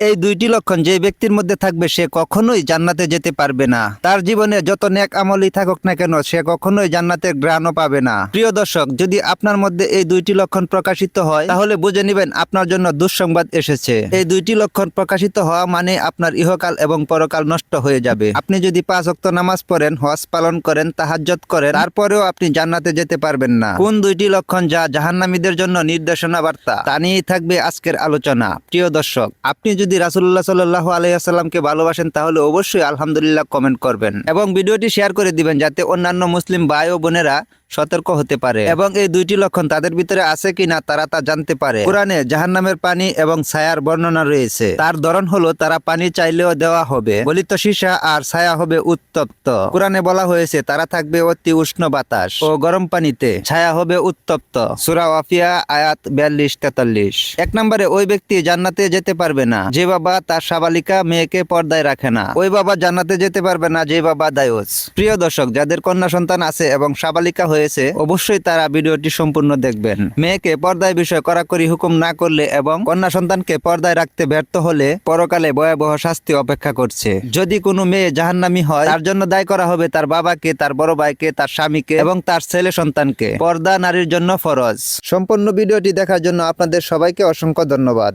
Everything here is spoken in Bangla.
এই দুইটি লক্ষণ যে ব্যক্তির মধ্যে থাকবে সে কখনোই জান্নাতে যেতে পারবে না। তার জীবনে যত নেক আমলই থাকুক না কেন, সে কখনোই জান্নাতের গ্রাণও পাবে না। প্রিয় দর্শক, যদি আপনার মধ্যে এই দুইটি লক্ষণ প্রকাশিত হয়, তাহলে বুঝে নেবেন আপনার জন্য দুঃসংবাদ এসেছে। এই দুইটি লক্ষণ প্রকাশিত হওয়া মানে আপনার ইহকাল এবং পরকাল নষ্ট হয়ে যাবে। আপনি যদি পাঁচ অক্ত নামাজ পড়েন, হজ পালন করেন তাহাজ্জত করেন, তারপরেও আপনি জান্নাতে যেতে পারবেন না। কোন দুইটি লক্ষণ যা জাহান্নামীদের জন্য নির্দেশনা বার্তা তা নিয়েই থাকবে আজকের আলোচনা। প্রিয় দর্শক, আপনি যদি রাসুল্লাহ সাল্লাহ আলাইসাল্লামকে ভালোবাসেন, তাহলে অবশ্যই আলহামদুলিল্লাহ কমেন্ট করবেন। এবং ভিডিওটি শেয়ার করে দিবেন, যাতে অন্যান্য মুসলিম ভাই ও বোনেরা সতর্ক হতে পারে। এবং এই দুইটি লক্ষণ তাদের ভিতরে আছে কিনা তারা তা জানতে পারে। কোরআনে জাহান্নামের পানি এবং ছায়ার বর্ণনা রয়েছে। তার ধরন হলো, তারা পানি চাইলেও দেওয়া হবে, গলিত সীসা আর ছায়া হবে উত্তপ্ত। কোরআনে বলা হয়েছে, তারা থাকবে অতি উষ্ণ বাতাস ও গরম পানিতে, ছায়া হবে উত্তপ্ত। সুরা ওয়াফিয়া, আয়াত বিয়াল্লিশ তেতাল্লিশ। এক নম্বরে, ওই ব্যক্তি জান্নাতে যেতে পারবে না। যে বাবা তার সাবালিকা মেয়েকে পর্দায় রাখে না, ওই বাবা জান্নাতে যেতে পারবে না, যে বাবা দায়ুস প্রিয় দর্শক, যাদের কন্যা সন্তান আছে এবং সাবালিকা হয়েছে, অবশ্যই তারা ভিডিওটি সম্পূর্ণ দেখবেন। মেয়েকে পর্দায় বিষয় কড়াকড়ি হুকুম না করলে এবং কন্যা সন্তানকে পর্দায় রাখতে ব্যর্থ হলে পরকালে ভয়াবহ শাস্তি অপেক্ষা করছে। যদি কোনো মেয়ে জাহান্নামী হয়, তার জন্য দায় করা হবে তার বাবাকে, তার বড় ভাইকে, তার স্বামীকে এবং তার ছেলে সন্তানকে। পর্দা নারীর জন্য ফরজ। সম্পূর্ণ ভিডিওটি দেখার জন্য আপনাদের সবাইকে অসংখ্য ধন্যবাদ।